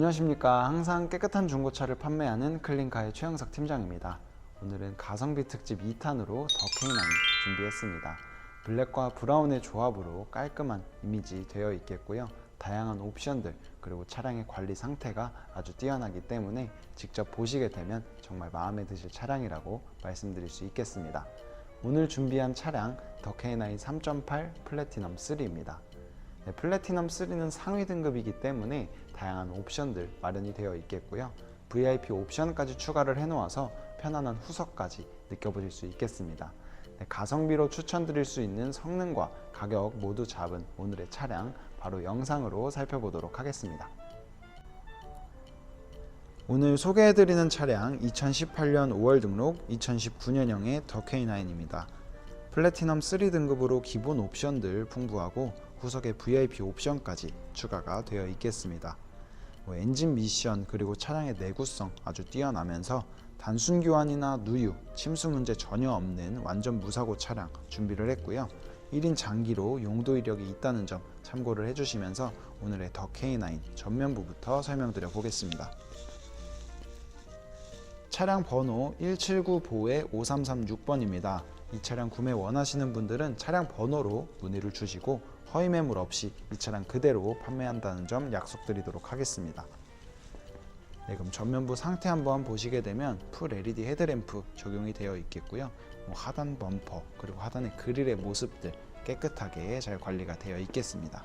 안녕하십니까. 항상 깨끗한 중고차를 판매하는 클린카의 최영석 팀장입니다. 오늘은 가성비 특집 2탄으로 더케이나인 준비했습니다. 블랙과 브라운의 조합으로 깔끔한 이미지 되어 있겠고요. 다양한 옵션들 그리고 차량의 관리 상태가 아주 뛰어나기 때문에 직접 보시게 되면 정말 마음에 드실 차량이라고 말씀드릴 수 있겠습니다. 오늘 준비한 차량 더케이나인 3.8 플래티넘 3입니다. 네, 플래티넘 3는 상위 등급이기 때문에 다양한 옵션들 마련이 되어 있겠고요. VIP 옵션까지 추가를 해놓아서 편안한 후석까지 느껴보실 수 있겠습니다. 네, 가성비로 추천드릴 수 있는 성능과 가격 모두 잡은 오늘의 차량 바로 영상으로 살펴보도록 하겠습니다. 오늘 소개해드리는 차량 2018년 5월 등록 2019년형의 더K9입니다. 플래티넘 3 등급으로 기본 옵션들 풍부하고 후석에 VIP 옵션까지 추가가 되어 있겠습니다. 뭐 엔진 미션 그리고 차량의 내구성 아주 뛰어나면서 단순 교환이나 누유, 침수 문제 전혀 없는 완전 무사고 차량 준비를 했고요. 1인 장기로 용도 이력이 있다는 점 참고를 해주시면서 오늘의 더 K9 전면부부터 설명드려 보겠습니다. 차량 번호 179 보에 5336번입니다. 이 차량 구매 원하시는 분들은 차량 번호로 문의를 주시고 허위 매물 없이 이 차량 그대로 판매한다는 점 약속드리도록 하겠습니다. 네, 그럼 전면부 상태 한번 보시게 되면 풀 LED 헤드램프 적용이 되어 있겠고요. 뭐 하단 범퍼 그리고 하단의 그릴의 모습들 깨끗하게 잘 관리가 되어 있겠습니다.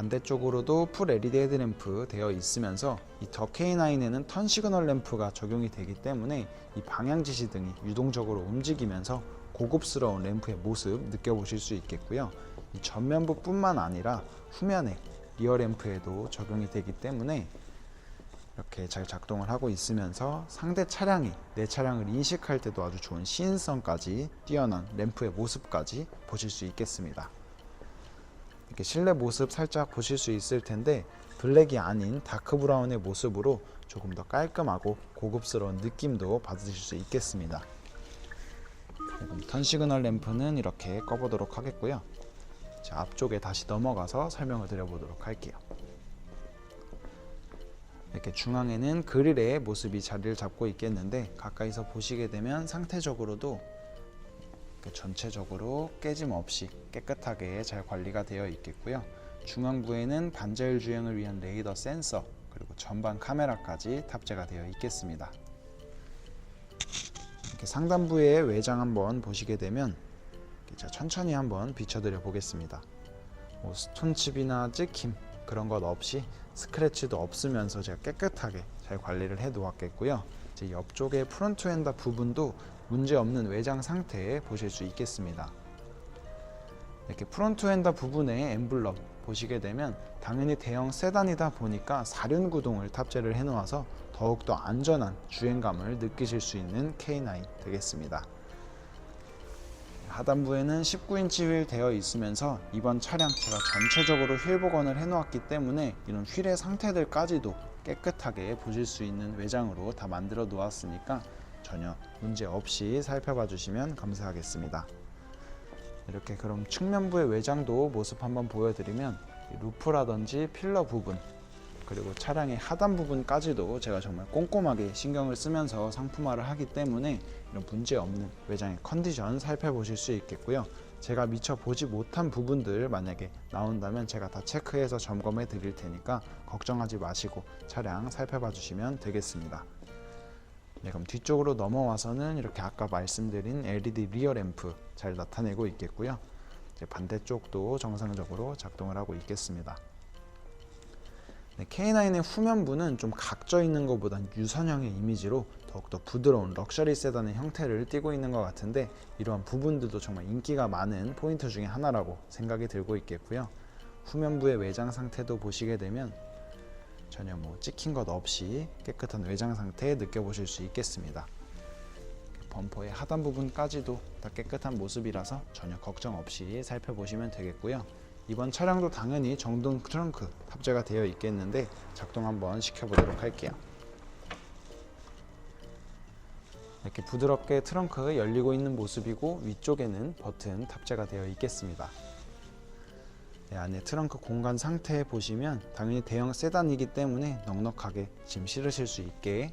반대쪽으로도 풀 LED 헤드램프 되어 있으면서 이더 K9에는 턴 시그널 램프가 적용이 되기 때문에 이 방향 지시 등이 유동적으로 움직이면서 고급스러운 램프의 모습 느껴보실 수 있겠고요. 이 전면부뿐만 아니라 후면에 리어 램프에도 적용이 되기 때문에 이렇게 잘 작동을 하고 있으면서 상대 차량이 내 차량을 인식할 때도 아주 좋은 시인성까지 뛰어난 램프의 모습까지 보실 수 있겠습니다. 이렇게 실내 모습 살짝 보실 수 있을 텐데 블랙이 아닌 다크 브라운의 모습으로 조금 더 깔끔하고 고급스러운 느낌도 받으실 수 있겠습니다. 턴 시그널 램프는 이렇게 꺼보도록 하겠고요. 자, 앞쪽에 다시 넘어가서 설명을 드려보도록 할게요. 이렇게 중앙에는 그릴의 모습이 자리를 잡고 있겠는데 가까이서 보시게 되면 상태적으로도 전체적으로 깨짐 없이 깨끗하게 잘 관리가 되어 있겠고요. 중앙부에는 반자율 주행을 위한 레이더 센서 그리고 전방 카메라까지 탑재가 되어 있겠습니다. 이렇게 상단부의 외장 한번 보시게 되면 천천히 한번 비춰드려 보겠습니다. 뭐 스톤칩이나 찍힘 그런 것 없이 스크래치도 없으면서 제가 깨끗하게 잘 관리를 해 놓았겠고요. 제 옆쪽에 프론트 엔더 부분도 문제 없는 외장 상태에 보실 수 있겠습니다. 이렇게 프론트 엔더 부분의 엠블럼 보시게 되면 당연히 대형 세단이다 보니까 사륜 구동을 탑재를 해 놓아서 더욱더 안전한 주행감을 느끼실 수 있는 K9 되겠습니다. 하단부에는 19인치 휠 되어 있으면서 이번 차량 제가 전체적으로 휠 복원을 해 놓았기 때문에 이런 휠의 상태들까지도 깨끗하게 보실 수 있는 외장으로 다 만들어 놓았으니까 전혀 문제 없이 살펴봐 주시면 감사하겠습니다. 이렇게 그럼 측면부의 외장도 모습 한번 보여드리면 루프라든지 필러 부분 그리고 차량의 하단 부분까지도 제가 정말 꼼꼼하게 신경을 쓰면서 상품화를 하기 때문에 이런 문제 없는 외장의 컨디션 살펴보실 수 있겠고요. 제가 미처 보지 못한 부분들 만약에 나온다면 제가 다 체크해서 점검해 드릴 테니까 걱정하지 마시고 차량 살펴봐 주시면 되겠습니다. 네, 그럼 뒤쪽으로 넘어와서는 이렇게 아까 말씀드린 LED 리어 램프 잘 나타내고 있겠고요. 반대쪽도 정상적으로 작동을 하고 있겠습니다. 네, K9의 후면부는 좀 각져 있는 것보단 유선형의 이미지로 더욱더 부드러운 럭셔리 세단의 형태를 띠고 있는 것 같은데 이러한 부분들도 정말 인기가 많은 포인트 중에 하나라고 생각이 들고 있겠고요. 후면부의 외장 상태도 보시게 되면 전혀 뭐 찍힌 것 없이 깨끗한 외장 상태 느껴보실 수 있겠습니다. 범퍼의 하단 부분까지도 다 깨끗한 모습이라서 전혀 걱정 없이 살펴보시면 되겠고요. 이번 차량도 당연히 정동 트렁크 탑재가 되어 있겠는데 작동 한번 시켜보도록 할게요. 이렇게 부드럽게 트렁크 열리고 있는 모습이고 위쪽에는 버튼 탑재가 되어 있겠습니다. 네, 안에 트렁크 공간 상태 보시면 당연히 대형 세단이기 때문에 넉넉하게 짐 실으실 수 있게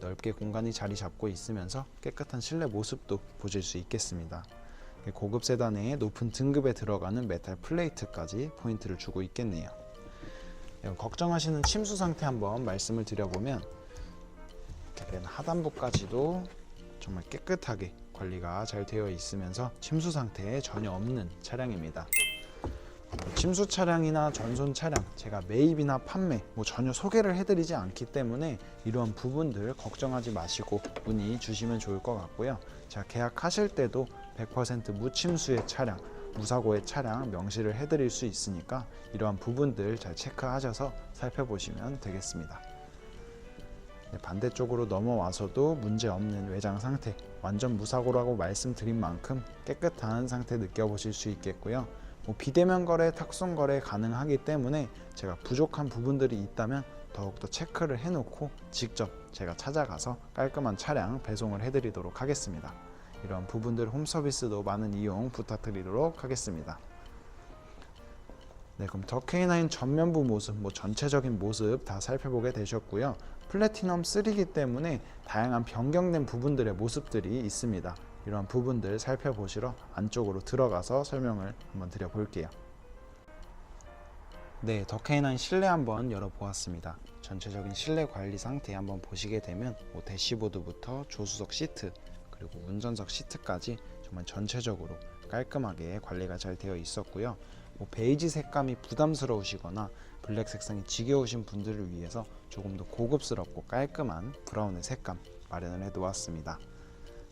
넓게 공간이 자리 잡고 있으면서 깨끗한 실내 모습도 보실 수 있겠습니다. 고급 세단의 높은 등급에 들어가는 메탈 플레이트까지 포인트를 주고 있겠네요. 네, 걱정하시는 침수 상태 한번 말씀을 드려보면 이렇게 맨 하단부까지도 정말 깨끗하게 관리가 잘 되어 있으면서 침수 상태에 전혀 없는 차량입니다. 침수 차량이나 전손 차량 제가 매입이나 판매 뭐 전혀 소개를 해드리지 않기 때문에 이러한 부분들 걱정하지 마시고 문의 주시면 좋을 것 같고요. 자 계약하실 때도 100% 무침수의 차량, 무사고의 차량 명시를 해드릴 수 있으니까 이러한 부분들 잘 체크하셔서 살펴보시면 되겠습니다. 네, 반대쪽으로 넘어와서도 문제 없는 외장 상태, 완전 무사고라고 말씀드린 만큼 깨끗한 상태 느껴보실 수 있겠고요. 뭐 비대면 거래, 탁송 거래 가능하기 때문에 제가 부족한 부분들이 있다면 더욱더 체크를 해놓고 직접 제가 찾아가서 깔끔한 차량 배송을 해드리도록 하겠습니다. 이런 부분들 홈 서비스도 많은 이용 부탁드리도록 하겠습니다. 네, 그럼 더 K9 전면부 모습, 뭐 전체적인 모습 다 살펴보게 되셨고요. 플래티넘 3이기 때문에 다양한 변경된 부분들의 모습들이 있습니다. 이러한 부분들 살펴보시러 안쪽으로 들어가서 설명을 한번 드려볼게요. 네, 더 K9 실내 한번 열어보았습니다. 전체적인 실내 관리 상태 한번 보시게 되면 뭐 대시보드부터 조수석 시트 그리고 운전석 시트까지 정말 전체적으로 깔끔하게 관리가 잘 되어 있었고요. 뭐 베이지 색감이 부담스러우시거나 블랙 색상이 지겨우신 분들을 위해서 조금 더 고급스럽고 깔끔한 브라운의 색감 마련을 해 놓았습니다.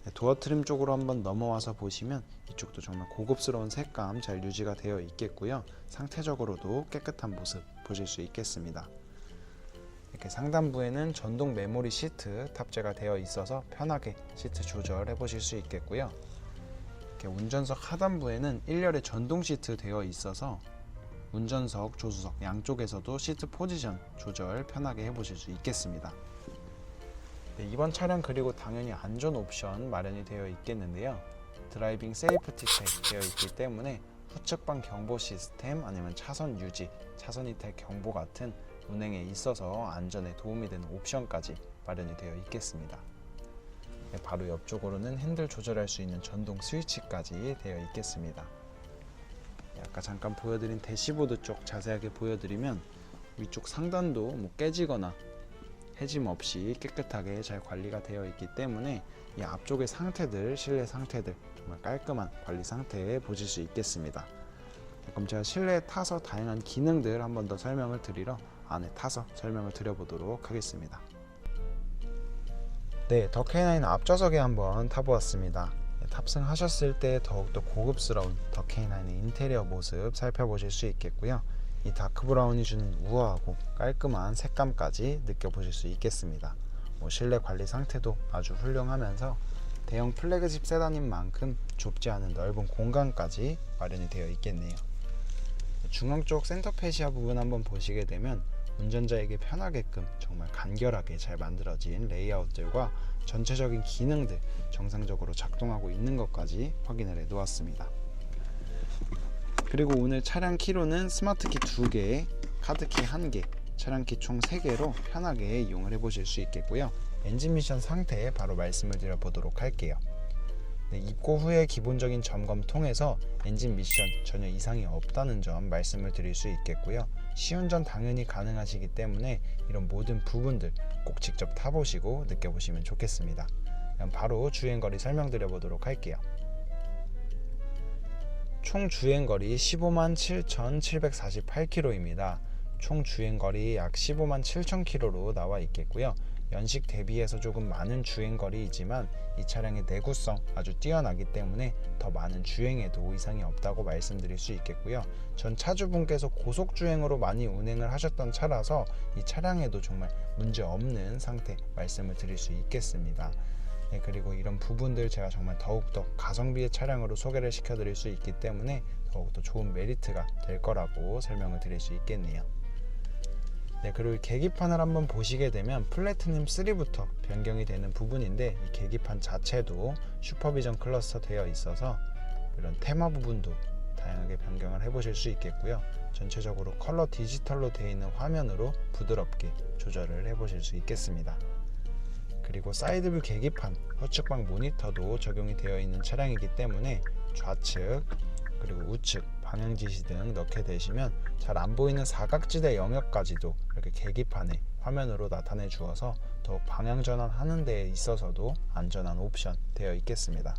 네, 도어 트림 쪽으로 한번 넘어와서 보시면 이쪽도 정말 고급스러운 색감 잘 유지가 되어 있겠고요. 상태적으로도 깨끗한 모습 보실 수 있겠습니다. 이렇게 상단부에는 전동 메모리 시트 탑재가 되어 있어서 편하게 시트 조절해 보실 수 있겠고요. 이렇게 운전석 하단부에는 1열의 전동 시트 되어 있어서 운전석, 조수석 양쪽에서도 시트 포지션 조절 편하게 해보실 수 있겠습니다. 네, 이번 차량 그리고 당연히 안전 옵션 마련이 되어 있겠는데요. 드라이빙 세이프티 택 되어 있기 때문에 후측방 경보 시스템 아니면 차선 유지, 차선 이탈 경보 같은 운행에 있어서 안전에 도움이 되는 옵션까지 마련이 되어 있겠습니다. 네, 바로 옆쪽으로는 핸들 조절할 수 있는 전동 스위치까지 되어 있겠습니다. 네, 아까 잠깐 보여드린 대시보드 쪽 자세하게 보여드리면 위쪽 상단도 뭐 깨지거나 해짐 없이 깨끗하게 잘 관리가 되어 있기 때문에 이 앞쪽의 상태들, 실내 상태들 정말 깔끔한 관리 상태에 보실 수 있겠습니다. 네, 그럼 제가 실내에 타서 다양한 기능들 한번 더 설명을 드리러 안에 타서 설명을 드려보도록 하겠습니다. 네, 더 K9 앞좌석에 한번 타보았습니다. 네, 탑승하셨을 때 더욱더 고급스러운 더 K9의 인테리어 모습 살펴보실 수 있겠고요. 이 다크 브라운이 주는 우아하고 깔끔한 색감까지 느껴보실 수 있겠습니다. 뭐 실내 관리 상태도 아주 훌륭하면서 대형 플래그십 세단인 만큼 좁지 않은 넓은 공간까지 마련이 되어 있겠네요. 중앙 쪽 센터 페시아 부분 한번 보시게 되면 운전자에게 편하게끔 정말 간결하게 잘 만들어진 레이아웃들과 전체적인 기능들 정상적으로 작동하고 있는 것까지 확인을 해 놓았습니다. 그리고 오늘 차량 키로는 스마트키 2개, 카드키 1개, 차량키 총 3개로 편하게 이용을 해 보실 수 있겠고요. 엔진 미션 상태 바로 말씀을 드려 보도록 할게요. 네, 입고 후에 기본적인 점검 통해서 엔진 미션 전혀 이상이 없다는 점 말씀을 드릴 수 있겠고요. 시운전 당연히 가능하시기 때문에 이런 모든 부분들 꼭 직접 타보시고 느껴보시면 좋겠습니다. 그럼 바로 주행거리 설명드려 보도록 할게요. 총 주행거리 15만 7,748km입니다. 총 주행거리 약 15만 7,000km로 나와 있겠고요. 연식 대비해서 조금 많은 주행거리이지만 이 차량의 내구성 아주 뛰어나기 때문에 더 많은 주행에도 이상이 없다고 말씀드릴 수 있겠고요. 전 차주분께서 고속 주행으로 많이 운행을 하셨던 차라서 이 차량에도 정말 문제 없는 상태 말씀을 드릴 수 있겠습니다. 네, 그리고 이런 부분들 제가 정말 더욱더 가성비의 차량으로 소개를 시켜드릴 수 있기 때문에 더욱더 좋은 메리트가 될 거라고 설명을 드릴 수 있겠네요. 네, 그리고 계기판을 한번 보시게 되면 플래티넘 3부터 변경이 되는 부분인데 이 계기판 자체도 슈퍼비전 클러스터 되어 있어서 이런 테마 부분도 다양하게 변경을 해보실 수 있겠고요. 전체적으로 컬러 디지털로 되어 있는 화면으로 부드럽게 조절을 해보실 수 있겠습니다. 그리고 사이드뷰 계기판, 허측방 모니터도 적용이 되어 있는 차량이기 때문에 좌측 그리고 우측 방향 지시 등 넣게 되시면 잘 안 보이는 사각지대 영역까지도 이렇게 계기판에 화면으로 나타내 주어서 더욱 방향 전환하는 데 있어서도 안전한 옵션 되어 있겠습니다.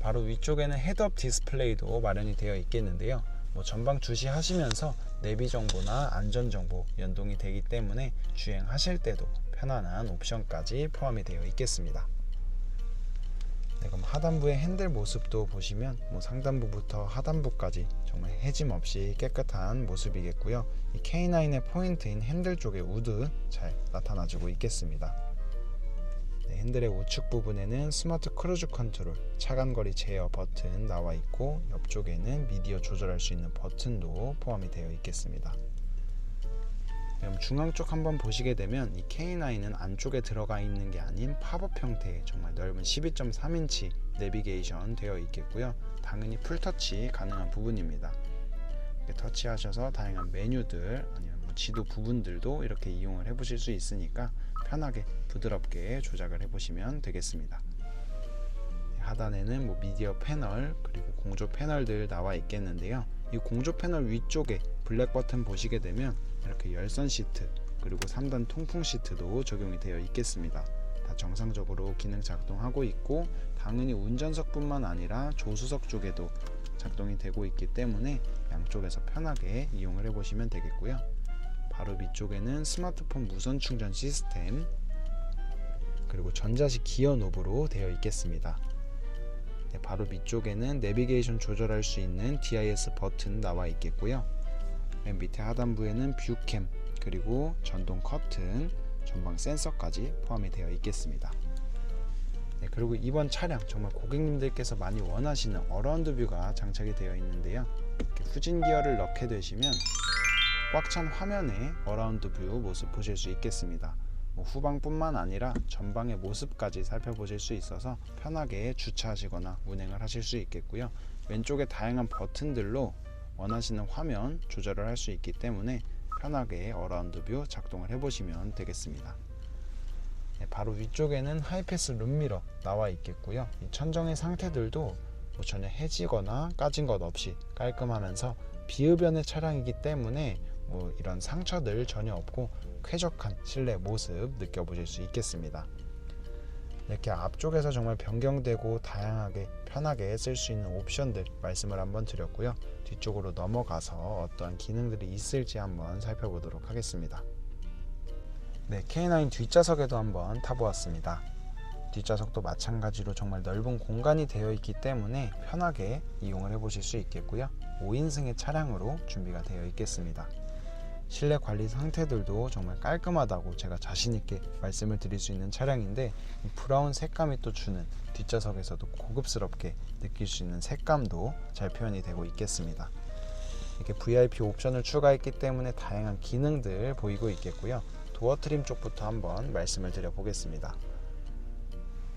바로 위쪽에는 헤드업 디스플레이도 마련이 되어 있겠는데요. 뭐 전방 주시하시면서 내비 정보나 안전 정보 연동이 되기 때문에 주행하실 때도 편안한 옵션까지 포함이 되어 있겠습니다. 네, 그럼 하단부의 핸들 모습도 보시면 뭐 상단부부터 하단부까지 정말 해짐 없이 깨끗한 모습이겠고요. 이 K9의 포인트인 핸들 쪽에 우드 잘 나타나주고 있겠습니다. 네, 핸들의 우측 부분에는 스마트 크루즈 컨트롤, 차간거리 제어 버튼 나와 있고 옆쪽에는 미디어 조절할 수 있는 버튼도 포함이 되어 있겠습니다. 중앙 쪽 한번 보시게 되면 이 K9은 안쪽에 들어가 있는 게 아닌 팝업 형태의 정말 넓은 12.3인치 내비게이션 되어 있겠고요. 당연히 풀터치 가능한 부분입니다. 터치하셔서 다양한 메뉴들 아니면 뭐 지도 부분들도 이렇게 이용을 해보실 수 있으니까 편하게 부드럽게 조작을 해보시면 되겠습니다. 하단에는 뭐 미디어 패널 그리고 공조 패널들 나와 있겠는데요. 이 공조 패널 위쪽에 블랙 버튼 보시게 되면 이렇게 열선 시트 그리고 3단 통풍 시트도 적용이 되어 있겠습니다. 다 정상적으로 기능 작동하고 있고 당연히 운전석뿐만 아니라 조수석 쪽에도 작동이 되고 있기 때문에 양쪽에서 편하게 이용을 해보시면 되겠고요. 바로 밑쪽에는 스마트폰 무선 충전 시스템 그리고 전자식 기어 노브로 되어 있겠습니다. 네, 바로 밑쪽에는 내비게이션 조절할 수 있는 DIS 버튼 나와 있겠고요. 맨 밑에 하단부에는 뷰캠 그리고 전동 커튼, 전방 센서까지 포함이 되어 있겠습니다. 네, 그리고 이번 차량 정말 고객님들께서 많이 원하시는 어라운드 뷰가 장착이 되어 있는데요. 이렇게 후진 기어를 넣게 되시면 꽉 찬 화면에 어라운드 뷰 모습 보실 수 있겠습니다. 뭐 후방뿐만 아니라 전방의 모습까지 살펴보실 수 있어서 편하게 주차하시거나 운행을 하실 수 있겠고요. 왼쪽에 다양한 버튼들로 원하시는 화면 조절을 할 수 있기 때문에 편하게 어라운드 뷰 작동을 해보시면 되겠습니다. 네, 바로 위쪽에는 하이패스 룸미러 나와 있겠고요. 이 천정의 상태들도 뭐 전혀 해지거나 까진 것 없이 깔끔하면서 비흡연의 차량이기 때문에 뭐 이런 상처들 전혀 없고 쾌적한 실내 모습 느껴보실 수 있겠습니다. 이렇게 앞쪽에서 정말 변경되고 다양하게 편하게 쓸 수 있는 옵션들 말씀을 한번 드렸고요. 뒤쪽으로 넘어가서 어떠한 기능들이 있을지 한번 살펴보도록 하겠습니다. 네, K9 뒷좌석에도 한번 타보았습니다. 뒷좌석도 마찬가지로 정말 넓은 공간이 되어 있기 때문에 편하게 이용을 해보실 수 있겠고요. 5인승의 차량으로 준비가 되어 있겠습니다. 실내 관리 상태들도 정말 깔끔하다고 제가 자신있게 말씀을 드릴 수 있는 차량인데 이 브라운 색감이 또 주는 뒷좌석에서도 고급스럽게 느낄 수 있는 색감도 잘 표현이 되고 있겠습니다. 이렇게 VIP 옵션을 추가했기 때문에 다양한 기능들 보이고 있겠고요. 도어 트림 쪽부터 한번 말씀을 드려보겠습니다.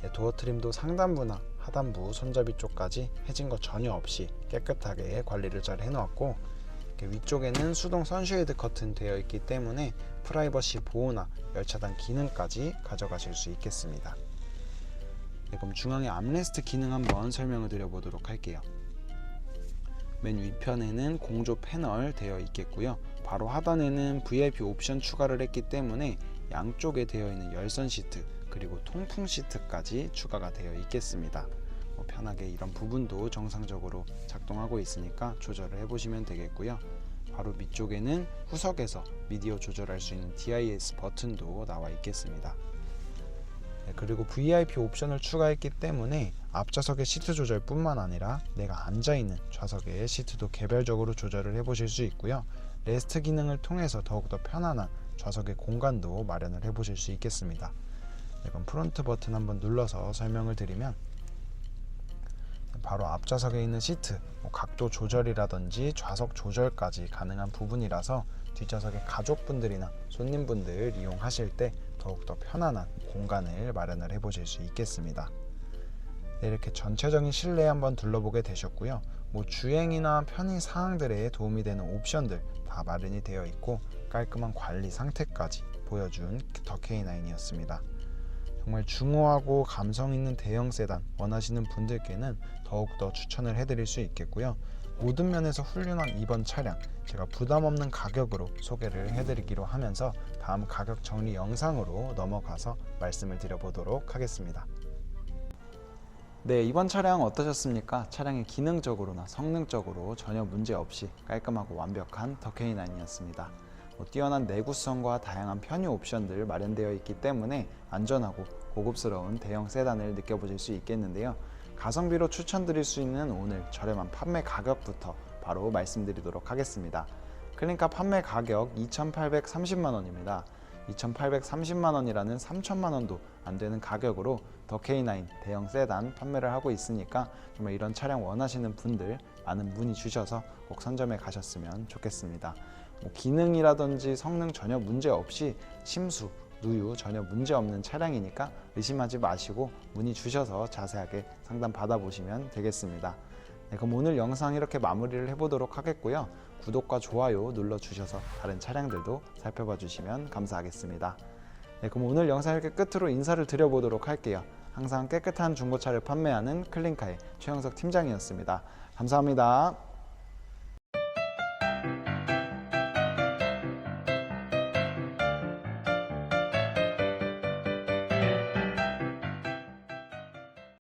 네, 도어 트림도 상단부나 하단부 손잡이 쪽까지 해진 것 전혀 없이 깨끗하게 관리를 잘 해놓았고 위쪽에는 수동 선쉐이드 커튼 되어 있기 때문에 프라이버시 보호나 열차단 기능까지 가져가실 수 있겠습니다. 네, 그럼 중앙에 암레스트 기능 한번 설명을 드려보도록 할게요. 맨 위편에는 공조 패널 되어 있겠고요. 바로 하단에는 VIP 옵션 추가를 했기 때문에 양쪽에 되어 있는 열선 시트 그리고 통풍 시트까지 추가가 되어 있겠습니다. 뭐 편하게 이런 부분도 정상적으로 작동하고 있으니까 조절을 해보시면 되겠고요. 바로 밑쪽에는 후석에서 미디어 조절할 수 있는 DIS 버튼도 나와 있겠습니다. 네, 그리고 VIP 옵션을 추가했기 때문에 앞좌석의 시트 조절뿐만 아니라 내가 앉아 있는 좌석의 시트도 개별적으로 조절을 해보실 수 있고요. 레스트 기능을 통해서 더욱더 편안한 좌석의 공간도 마련을 해보실 수 있겠습니다. 네, 그럼 프론트 버튼 한번 눌러서 설명을 드리면 바로 앞좌석에 있는 시트 뭐 각도 조절이라든지 좌석 조절까지 가능한 부분이라서 뒷좌석에 가족분들이나 손님분들 이용하실 때 더욱더 편안한 공간을 마련을 해보실 수 있겠습니다. 네, 이렇게 전체적인 실내 한번 둘러보게 되셨고요. 뭐 주행이나 편의 사항들에 도움이 되는 옵션들 다 마련이 되어 있고 깔끔한 관리 상태까지 보여준 더 K9이었습니다. 정말 중후하고 감성 있는 대형 세단 원하시는 분들께는 더욱더 추천을 해드릴 수 있겠고요. 모든 면에서 훌륭한 이번 차량 제가 부담 없는 가격으로 소개를 해드리기로 하면서 다음 가격 정리 영상으로 넘어가서 말씀을 드려보도록 하겠습니다. 네, 이번 차량 어떠셨습니까? 차량이 기능적으로나 성능적으로 전혀 문제 없이 깔끔하고 완벽한 더 K9이었습니다. 뭐 뛰어난 내구성과 다양한 편의 옵션들 마련되어 있기 때문에 안전하고 고급스러운 대형 세단을 느껴보실 수 있겠는데요. 가성비로 추천드릴 수 있는 오늘 저렴한 판매 가격부터 바로 말씀드리도록 하겠습니다. 클린카 판매 가격 2,830만 원입니다. 2,830만 원이라는 3천만 원도 안 되는 가격으로 더 K9 대형 세단 판매를 하고 있으니까 정말 이런 차량 원하시는 분들 많은 문의 주셔서 꼭 선점해 가셨으면 좋겠습니다. 뭐 기능이라든지 성능 전혀 문제 없이 심수, 누유 전혀 문제 없는 차량이니까 의심하지 마시고 문의 주셔서 자세하게 상담 받아보시면 되겠습니다. 네, 그럼 오늘 영상 이렇게 마무리를 해보도록 하겠고요. 구독과 좋아요 눌러주셔서 다른 차량들도 살펴봐 주시면 감사하겠습니다. 네, 그럼 오늘 영상 이렇게 끝으로 인사를 드려보도록 할게요. 항상 깨끗한 중고차를 판매하는 클린카의 최영석 팀장이었습니다. 감사합니다.